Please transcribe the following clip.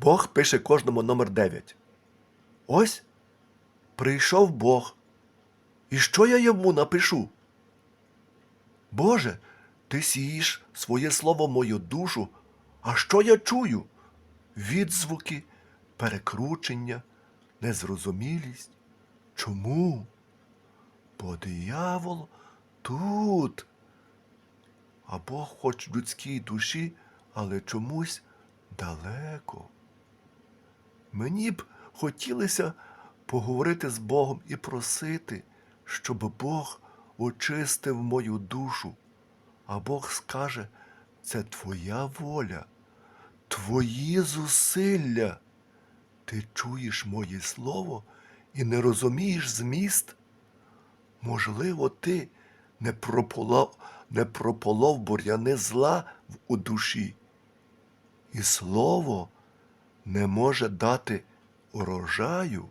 Бог пише кожному номер 9. Ось прийшов Бог. І що я йому напишу? Боже, ти сієш своє слово мою душу, а що я чую? Відзвуки, перекручення, незрозумілість. Чому? Бо диявол тут. А Бог хоч в людській душі, але чомусь далеко. Мені б хотілося поговорити з Богом і просити, щоб Бог очистив мою душу. А Бог скаже, це твоя воля, твої зусилля. Ти чуєш моє слово і не розумієш зміст? Можливо, ти не прополов, не прополов бур'яни зла у душі, і слово не може дати урожаю,